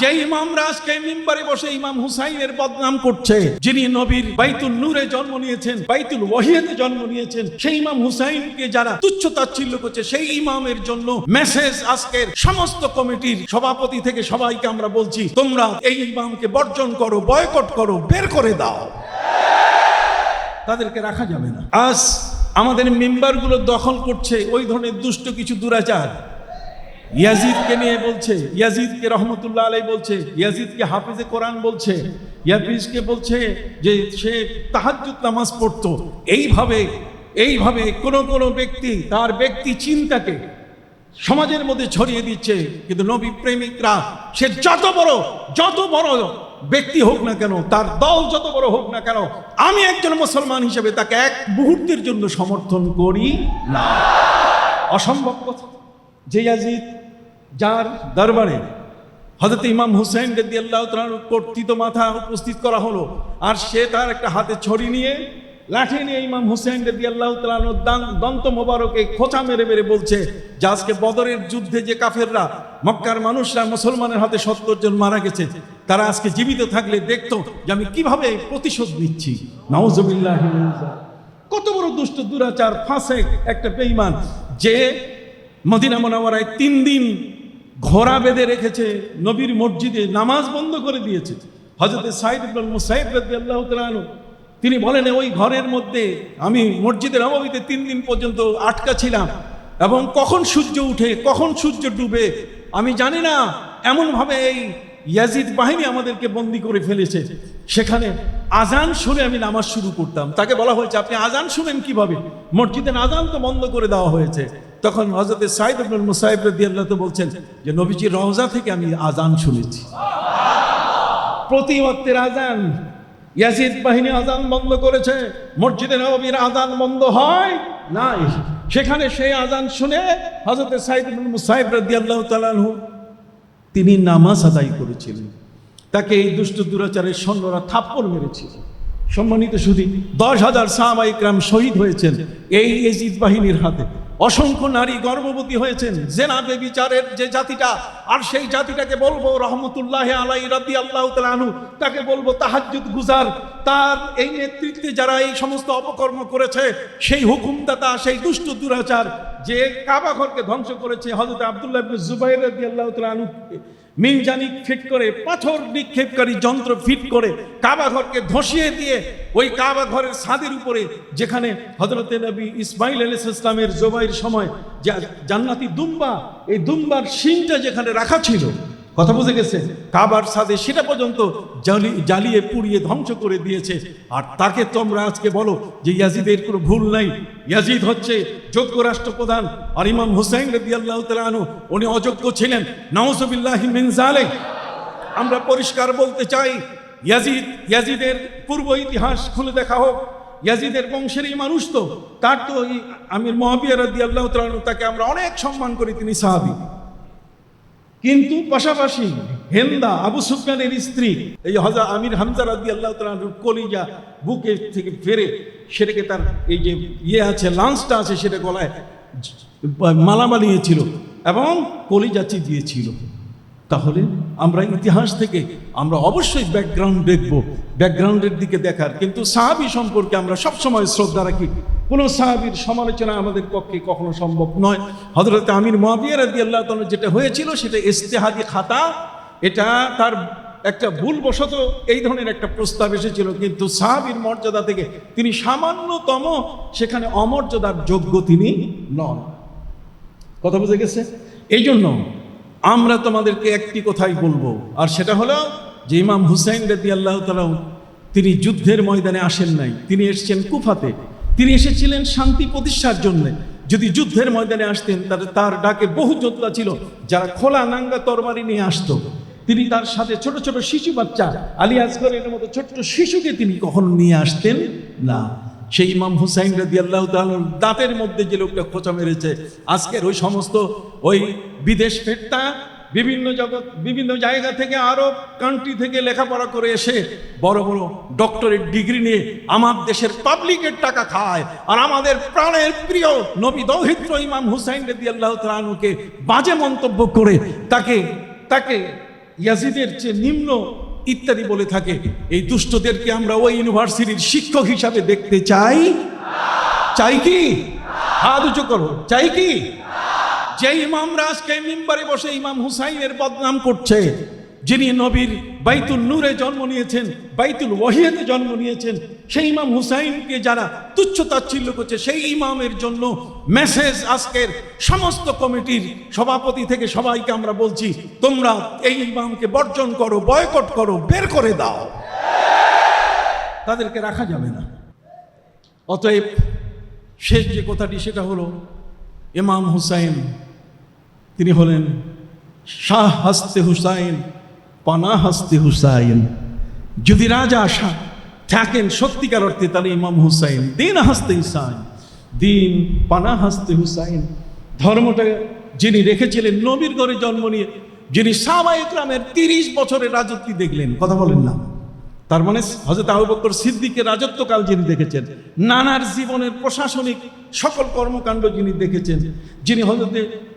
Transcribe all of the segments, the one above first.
যে ইমামরা মিম্বারে বসে ইমাম হুসাইনের বদনাম করছে, যিনি নবীর বাইতুল নূরে জন্ম নিয়েছেন, বাইতুল জন্ম নিয়েছেন, সেই ইমাম হুসাইনকে যারা তুচ্ছ তাচ্ছিল্য করছে, সেই ইমামের জন্য মেসেজ আজকের সমস্ত কমিটির সভাপতি থেকে সবাইকে আমরা বলছি, তোমরা এই ইমামকে বর্জন করো, বয়কট করো, বের করে দাও। তাদেরকে রাখা যাবে না। আজ আমাদের মেম্বারগুলো দখল করছে, ওই ধরনের দুষ্ট কিছু দুরাচার। ইয়াজিদকে নিয়ে বলছে, ইয়াজিদকে রহমতুল্লাহ আলাই বলছে, ইয়াজিদকে হাফিজে কোরআন বলছে, ইয়াফিজকে বলছে যে সে তাহাজ্জুদ নামাজ পড়তো। এইভাবে এইভাবে কোন কোন ব্যক্তি তার ব্যক্তি চিন্তাকে সমাজের মধ্যে ছড়িয়ে দিচ্ছে, কিন্তু নবী প্রেমিকরা, সে যত বড় যত বড় ব্যক্তি হোক না কেন, তার দল যত বড় হোক না কেন, আমি একজন মুসলমান হিসেবে তাকে এক মুহূর্তের জন্য সমর্থন করি না। অসম্ভব কথা। যে ইয়াজিদ যার দরবারে হজরত ইমাম হুসাইন রেদি আল্লাহ কর্তৃত মাথা উপস্থিত করা হলো, আর সে তার একটা হাতে ছড়ি নিয়ে, লাঠি নিয়ে ইমাম হুসাইন রেদি আল্লাহ দন্ত মোবারকে খোঁচা মেরে মেরে বলছে, যে আজকে বদরের যুদ্ধে যে কাফেররা, মক্কার মানুষরা মুসলমানের হাতে সত্তর জন মারা গেছে, তারা আজকে জীবিত থাকলে দেখতো যে আমি কীভাবে প্রতিশোধ নিচ্ছি। নওয়াজবিল্লাহ কত বড় দুষ্ট, দুরাচার ফাঁসে একটা বেঈমান, যে মদিনা মনাওয়ারায় তিন দিন ঘোড়া বেঁধে রেখেছে, নবীর মসজিদে নামাজ বন্ধ করে দিয়েছে। হজরত সাইদ রাদিয়াল্লাহু তাআলা আনহু, তিনি বলেন, ওই ঘরের মধ্যে আমি মসজিদের নববীতে তিন দিন পর্যন্ত আটকা ছিলাম এবং কখন সূর্য উঠে, কখন সূর্য ডুবে, আমি জানি না। এমনভাবে এই ইয়াজিদ বাহিনী আমাদেরকে বন্দি করে ফেলেছে। সেখানে আজান শুনে আমি নামাজ শুরু করতাম। তাকে বলা হয়েছে, আপনি আজান শুনেন কীভাবে? মসজিদের আজান তো বন্ধ করে দেওয়া হয়েছে। তখন হজরত সাইদ আব্দুল মুসাইব আল্লাহ তো বলছেন যে, নবীজির রওজা থেকে আমি আজান শুনেছি। প্রতি ওয়াক্তের আজান ইয়াজিদ বাহিনী আজান বন্ধ করেছে, মসজিদে নবীর আজান বন্ধ হয় নাই। সেখানে সেই আজান শুনে হজরত সাইদ ইবনে মুসাইব রাদিয়াল্লাহু তাআলা আনহু, তিনি নামাজ আদায় করেছিলেন। তাকে এই দুষ্ট দুরাচারের সৈন্যরা থাপ্পড় মেরেছিল সম্মানিত শুধু দশ হাজার সাহাবাইকরাম শহীদ হয়েছেন এই এজিদ বাহিনীর হাতে। অসংখ্য নারী গর্ভবতী হয়েছেন। জেনাবে বিচারের যে জাতিটা, আর সেই জাতিটাকে বলব রহমতুল্লাহ আলাই রাদি আল্লাহ তাকে বলব তাহাজুদ গুজার। তার এই নেতৃত্বে যারা এই সমস্ত অপকর্ম করেছে, সেই হুকুমদাতা, সেই দুষ্ট দুরাচার, যে কাবা ঘরকে ধ্বংস করেছে হজরত আবদুল্লাহ জুবাইর রাদি আল্লাহ তালু মিনজানিক ফিট করে, পাথর নিক্ষেপকারী যন্ত্র ফিট করে, কাবা ঘরকে ধসিয়ে দিয়ে, ওই কাবা ঘরের ছাদের উপরে, যেখানে হজরতে নবী ইসমাইল আলাইহিস ইসলামের জবাইয়ের সময় জান্নাতি দুম্বা, এই দুম্বার শিংটা যেখানে রাখা ছিল কথা বুঝে গেছে? কাবার সাদে সেটা পর্যন্ত জ্বালি জ্বালিয়ে পুড়িয়ে ধ্বংস করে দিয়েছে। আর তাকে তোমরা আজকে বলো যে ইয়াজিদের কোনো ভুল নাই। ইয়াজিদ হচ্ছে যোগ্য রাষ্ট্রপ্রধান। আর ইমাম হুসাইন রবি আল্লাহ তালু উনি অযোগ্য ছিলেন। নওয়াজবিল্লাহি জালেক আমরা পরিষ্কার বলতে চাই, ইয়াজিদ, ইয়াজিদের পূর্ব ইতিহাস খুলে দেখা হোক। ইয়াজিদের বংশেরই মানুষ তো, তার তো আমির মহাবিয়া রদি আল্লাহ তালু তাকে আমরা অনেক সম্মান করি, তিনি সাহাবি। কিন্তু পাশাপাশি হেন্দা আবু সুফিয়ানের স্ত্রী, এই হজা আমির হামজা রাদি আল্লাহ কলিজা বুকে থেকে ফেরে, সেটাকে তার এই যে ইয়ে আছে লাঞ্চটা আছে, সেটা গলায় মালা বানিয়েছিল এবং কলিজা চিবিয়েছিল। তাহলে আমরা ইতিহাস থেকে আমরা অবশ্যই ব্যাকগ্রাউন্ড দেখব। ব্যাকগ্রাউন্ডের দিকে দেখার, কিন্তু সাহাবি সম্পর্কে আমরা সবসময় শ্রদ্ধা রাখি। কোনো সাহাবির সমালোচনা আমাদের পক্ষে কখনো সম্ভব নয়। হজরত আমির মহাবিয়া রাদি আল্লাহ তাআলা যেটা হয়েছিল সেটা ইস্তেহাদি খাতা। এটা তার একটা ভুলবশত এই ধরনের একটা প্রস্তাব এসেছিল। কিন্তু সাহাবির মর্যাদা থেকে তিনি সামান্যতম সেখানে অমর্যাদার যোগ্য তিনি নন। কথা বুঝে গেছে? এই জন্য আমরা তোমাদেরকে একটি কথাই বলব। আর সেটা হলো যে ইমাম হুসাইন রেদি আল্লাহ তালাও তিনি যুদ্ধের ময়দানে আসেন নাই। তিনি এসেছেন কুফাতে। তিনি এসেছিলেন শান্তি প্রতিষ্ঠার জন্য। যদি যুদ্ধের ময়দানে আসতেন, তাহলে তার ডাকে বহু যোদ্ধা ছিল, যারা খোলা নাঙ্গা তরবারি নিয়ে আসতো। তিনি তার সাথে ছোট ছোট শিশু বাচ্চা, আলী আসগরের মতো ছোট্ট শিশুকে তিনি কখনো নিয়ে আসতেন না। সেই ইমাম হুসাইন রাদি আল্লাহ দাঁতের মধ্যে যে লোকটা খোঁচা মেরেছে, আজকের ওই সমস্ত ওই বিদেশ ফেরতা বিভিন্ন জগৎ, বিভিন্ন জায়গা থেকে আরও কান্ট্রি থেকে লেখাপড়া করে এসে বড় বড় ডক্টরেট ডিগ্রি নিয়ে আমার দেশের পাবলিকের টাকা খায়। আর আমাদের প্রাণের প্রিয় নবী দৌহিত্র ইমাম হুসাইন রেদি আল্লাহ তালুকে বাজে মন্তব্য করে তাকে তাকে ইয়াজিদের চেয়ে নিম্ন ইত্যাদি বলে থাকে। এই দুষ্টদেরকে আমরা ওই ইউনিভার্সিটির শিক্ষক হিসাবে দেখতে চাই। চাই কি? হাত উঁচু করো। চাই কি? যে ইমামরা আজকে মিম্বারে বসে ইমাম হুসাইনের বদনাম করছে, যিনি নবীর বাইতুল নূরে জন্ম নিয়েছেন, বাইতুল ওয়াহিয়াতে জন্ম নিয়েছেন, সেই ইমাম হুসাইনকে যারা তুচ্ছ তাচ্ছিল্য করছে, সেই ইমামের জন্য মেসেজ আজকের সমস্ত কমিটির সভাপতি থেকে সবাইকে আমরা বলছি, তোমরা এই ইমামকে বর্জন করো, বয়কট করো, বের করে দাও। তাদেরকে রাখা যাবে না। অতএব শেষ যে কথাটি, সেটা হলো, ইমাম হুসাইন তিনি হলেন শাহ হাসতে হুসাইন পানা হাসতে হুসাইন। যদি রাজা শাহ থাকেন সত্যিকার অর্থে, তাহলে ইমাম হুসাইন, দিন হাসতে হুসাইন দিন পানা হাসতে হুসাইন। ধর্মটা যিনি রেখেছিলেন, নবীর ঘরে জন্ম নিয়ে যিনি সাবা ইকরামের তিরিশ বছরের রাজত্ব দেখলেন, কথা বলেন না। তার মানে হজরত আবু বকর সিদ্দিকের রাজত্বকাল যিনি দেখেছেন, নানার জীবনের প্রশাসনিক সকল কর্মকাণ্ড যিনি দেখেছেন, যিনি হজরত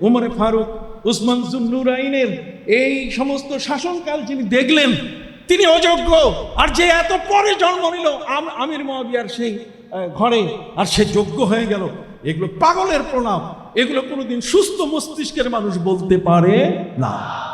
উমরে ফারুক, উসমান জুন্নুরাইনের এই সমস্ত শাসনকাল যিনি দেখলেন, তিনি অযোগ্য। আর যে এত পরে জন্ম নিল, আম- আমির মহাবিয়ার সেই ঘরে, আর সে যোগ্য হয়ে গেল। এগুলো পাগলের প্রণাম। এগুলো কোনোদিন সুস্থ মস্তিষ্কের মানুষ বলতে পারে না।